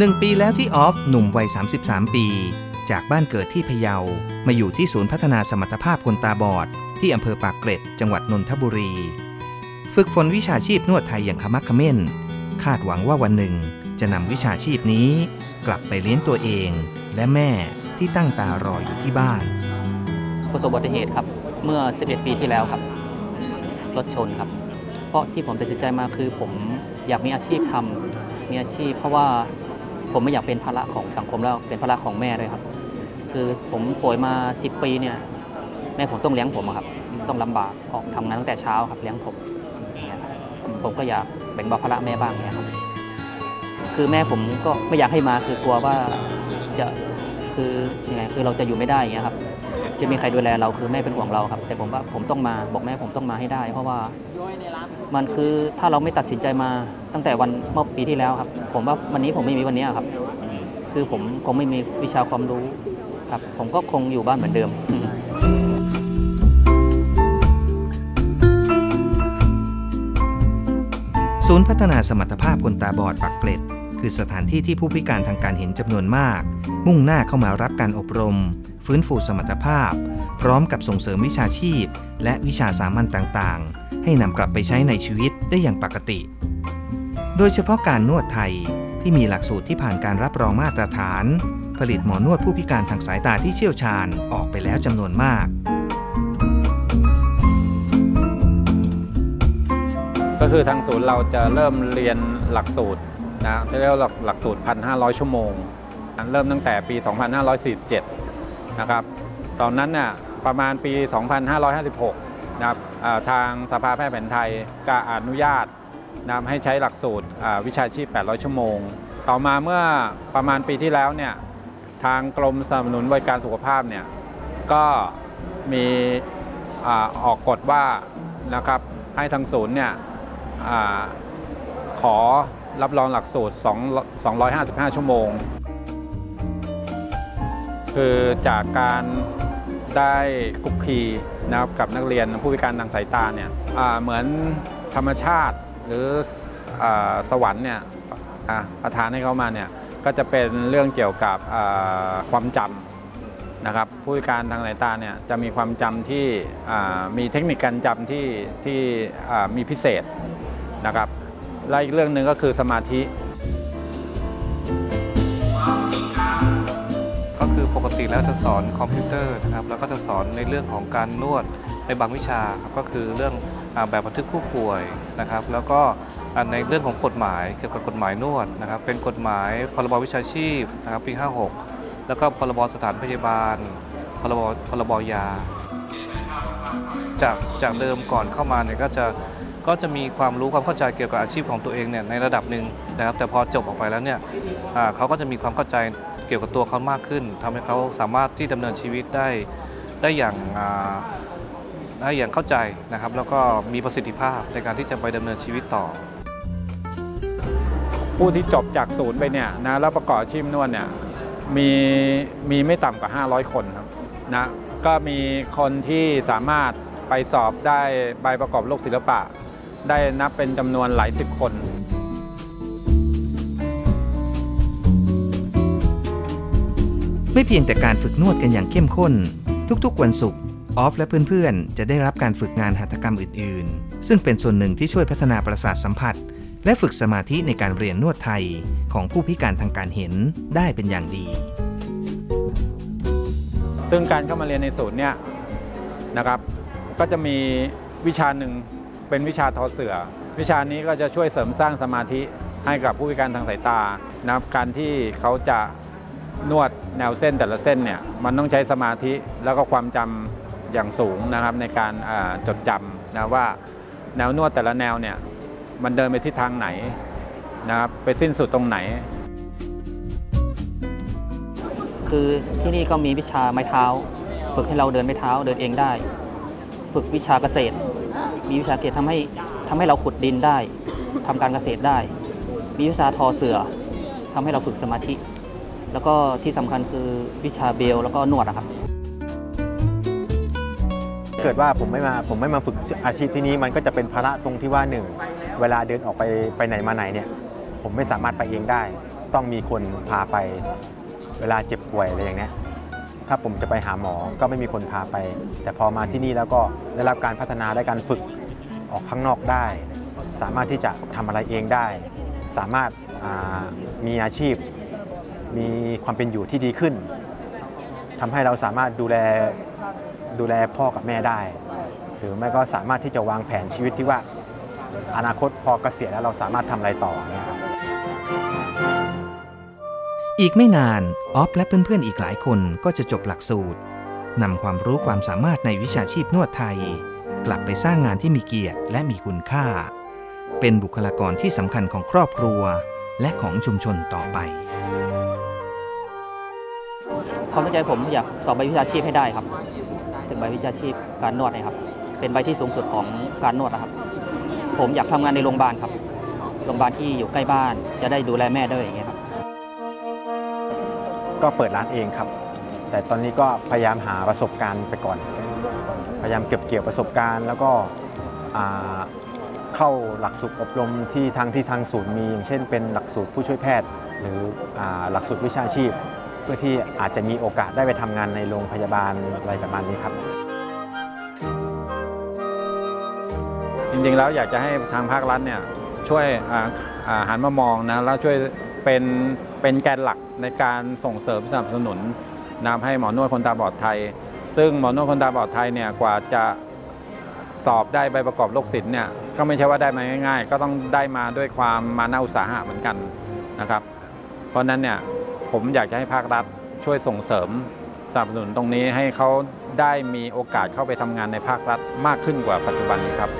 หนึ่งปีแล้วที่ออฟหนุ่มวัย 33 ปี จากบ้านเกิดที่พะเยา มาอยู่ที่ศูนย์พัฒนาสมรรถภาพคนตาบอด ที่อำเภอปากเกร็ด จังหวัดนนทบุรี ฝึกฝนวิชาชีพนวดไทยอย่างขมักเขม้น คาดหวังว่าวันหนึ่งจะนำวิชาชีพนี้ กลับไปเลี้ยงตัวเอง และแม่ที่ตั้งตารออยู่ที่บ้าน ประสบอุบัติเหตุครับ เมื่อ 11 ปีที่แล้วครับ รถชนครับ เพราะที่ผมตัดสินใจมาคือผมอยากมีอาชีพทำมีอาชีพ เพราะว่า ผมไม่อยากเป็นภาระของสังคมแล้วเป็นภาระของแม่ด้วยครับ คือผมป่วยมา 10 ปีเนี่ยแม่ผมต้องเลี้ยงผมครับ ต้องลำบากออกทำงานตั้งแต่เช้าครับเลี้ยงผมผมก็อยากเป็นบาภาระแม่บ้างเนี่ยครับคือแม่ผมก็ไม่อยากให้มาคือกลัวว่าจะคือยังไงคือเราจะอยู่ไม่ได้อย่างเงี้ยครับ จะมีใครดูแลเราคือแม่เป็นห่วงเราครับ แต่ผมว่าผมต้องมาบอกแม่ผมต้องมาให้ได้ เพราะว่ามันคือถ้าเราไม่ตัดสินใจมาตั้งแต่วันเมื่อปีที่แล้วครับ ผมว่าวันนี้ผมไม่มีวันนี้ครับ คือผมคงไม่มีวิชาความรู้ครับ ผมก็คงอยู่บ้านเหมือนเดิมศูนย์พัฒนาสมรรถภาพคนตาบอดปักเกร็ด คือสถานที่ที่ผู้พิการทางการเห็นจำนวนมาก มุ่งหน้าเข้ามารับการอบรม ฟื้นฟูสมรรถภาพ พร้อมกับส่งเสริมวิชาชีพ และวิชาสามัญต่างๆ ให้นำกลับไปใช้ในชีวิตได้อย่างปกติ โดยเฉพาะการนวดไทยที่มีหลักสูตรที่ผ่านการรับรองมาตรฐาน ผลิตหมอนวดผู้พิการทางสายตาที่เชี่ยวชาญออกไปแล้วจำนวนมาก ก็คือทางศูนย์เราจะเริ่มเรียนหลักสูตรนะเรียกว่าหลักหลักสูตร 1,500 ชั่วโมง เริ่มตั้งแต่ปี 2547 นะครับ ตอนนั้นน่ะประมาณปี 2556 นะครับทางสภาแพทย์แผนไทยก็อนุญาตนะให้ใช้หลักสูตรวิชาชีพ 800 ชั่วโมง ต่อมาเมื่อประมาณปีที่แล้วเนี่ยทางกรมสนับสนุนบริการสุขภาพเนี่ยก็มีออกกฎว่านะครับให้ทางศูนย์เนี่ยอขอรับรองหลักสูตร 2 255 ชั่วโมง คือจากการได้คุกคีนะครับกับนักเรียนผู้พิการทางสายตาเนี่ยเหมือนธรรมชาติหรืออสวรรค์เนี่ยประทานให้เขามาเนี่ยก็จะเป็นเรื่องเกี่ยวกับความจำนะครับ ผู้พิการทางสายตาเนี่ยจะมีความจำที่มีเทคนิคการจำที่ที่มีพิเศษนะครับและอีกเรื่องหนึ่งก็คือสมาธิ คือปกติแล้วจะสอนคอมพิวเตอร์นะครับแล้วก็จะสอนในเรื่องของการนวดในบางวิชาครับก็คือเรื่องแบบบันทึกผู้ป่วยนะครับ แล้วก็ในเรื่องของกฎหมายเกี่ยวกับกฎหมายนวดนะครับเป็นกฎหมายพรบวิชาชีพนะครับปี 56 แล้วก็พรบสถานพยาบาลพรบพรบยา จากจากเดิมก่อนเข้ามาเนี่ยก็จะก็จะมีความรู้ความเข้าใจเกี่ยวกับอาชีพของตัวเองเนี่ยในระดับหนึ่งนะครับแต่พอจบออกไปแล้วเนี่ยเขาก็จะมีความเข้าใจ เกี่ยวกับตัวเขามากขึ้นทำให้เขาสามารถที่ดำเนินชีวิตได้ได้อย่างได้อย่างเข้าใจนะครับ แล้วก็มีประสิทธิภาพในการที่จะไปดำเนินชีวิตต่อ ผู้ที่จบจากศูนย์ไปเนี่ยนะแล้วประกอบอาชีพนวดเนี่ยมีมีไม่ต่ำกว่า 500 คนครับนะก็มีคนที่สามารถไปสอบได้ใบประกอบโลกศิลปะ ได้นับเป็นจำนวนหลายสิบคน ไม่เพียงแต่การฝึกนวดกันอย่างเข้มข้น ทุกๆวันศุกร์ออฟและเพื่อนๆ จะได้รับการฝึกงานหัตถกรรมอื่นๆ ซึ่งเป็นส่วนหนึ่งที่ช่วยพัฒนาประสาทสัมผัส และฝึกสมาธิในการเรียนนวดไทยของผู้พิการทางการเห็นได้เป็นอย่างดี ซึ่งการเข้ามาเรียนในศูนย์เนี่ยนะครับก็จะมีวิชาหนึ่งเป็นวิชาทอเสือ วิชานี้ก็จะช่วยเสริมสร้างสมาธิให้กับผู้พิการทางสายตานะครับการที่เขาจะ นวดแนวเส้นแต่ละเส้นเนี่ยมันต้องใช้สมาธิแล้วก็ความจำอย่างสูงนะครับในการจดจำนะว่าแนวนวดแต่ละแนวเนี่ยมันเดินไปทิศทางไหนนะครับไปสิ้นสุดตรงไหน คือที่นี่ก็มีวิชาไม้เท้า ฝึกให้เราเดินไม้เท้าเดินเองได้ ฝึกวิชาเกษตร มีวิชาเกษตรทำให้ทำให้เราขุดดินได้ทำการเกษตรได้ มีวิชาทอเสือทำให้เราฝึกสมาธิ แล้วก็ที่สำคัญคือวิชาเบลแล้วก็นวดนะครับ เกิดว่าผมไม่มาผมไม่มาฝึกอาชีพที่นี้มันก็จะเป็นภาระตรงที่ว่าหนึ่งเวลาเดินออกไปไปไหนมาไหนเนี่ยผมไม่สามารถไปเองได้ ต้องมีคนพาไปเวลาเจ็บป่วยอะไรอย่างเนี้ยถ้าผมจะไปหาหมอก็ไม่มีคนพาไป แต่พอมาที่นี่แล้วก็ได้รับการพัฒนาได้การฝึกออกข้างนอกได้ สามารถที่จะทำอะไรเองได้ สามารถามีอาชีพ มีความเป็นอยู่ที่ดีขึ้นทำให้เราสามารถดูแลดูแลพ่อกับแม่ได้ หรือไม่ก็สามารถที่จะวางแผนชีวิตที่ว่า อนาคตพอเกษียณแล้วเราสามารถทำอะไรต่อเนี่ยครับอีกไม่นานออฟและเพื่อนๆอีกหลายคนก็จะจบหลักสูตรนำความรู้ความสามารถในวิชาชีพนวดไทย กลับไปสร้างงานที่มีเกียรติและมีคุณค่า เป็นบุคลากรที่สำคัญของครอบครัว และของชุมชนต่อไป ความตั้งใจผมอยากสอบใบวิชาชีพให้ได้ครับ ถึงใบวิชาชีพการนวดนะครับ เป็นใบที่สูงสุดของการนวดนะครับ ผมอยากทำงานในโรงพยาบาลครับ โรงพยาบาลที่อยู่ใกล้บ้าน จะได้ดูแลแม่ได้อย่างเงี้ยครับ ก็เปิดร้านเองครับ แต่ตอนนี้ก็พยายามหาประสบการณ์ไปก่อน พยายามเก็บเกี่ยวประสบการณ์ แล้วก็เข้าหลักสูตรอบรมที่ทางที่ทางศูนย์มีอย่างเช่นเป็นหลักสูตรผู้ช่วยแพทย์ หรืออหลักสูตรวิชาชีพ พื่อที่อาจจะมีโอกาสได้ไปทำงานในโรงพยาบาลอะไรประมาณนี้ครับ จริงๆแล้วอยากจะให้ทางภาครัฐเนี่ยช่วยหันมามองนะแล้วช่วยเป็นเป็นแกนหลักในการส่งเสริมสนับสนุนนะครับให้หมอนวดคนตาบอดไทย ซึ่งหมอนวดคนตาบอดไทยเนี่ยกว่าจะสอบได้ใบประกอบโรคศิลป์เนี่ยก็ไม่ใช่ว่าได้มาง่าย ๆ ก็ต้องได้มาด้วยความมานาอุตสาหะเหมือนกันนะครับ เพราะนั้นเนี่ย ผมอยากจะให้ภาครัฐช่วยส่งเสริมสนับสนุนตรงนี้ให้เขาได้มีโอกาสเข้าไปทำงานในภาครัฐมากขึ้นกว่าปัจจุบันนี้ครับ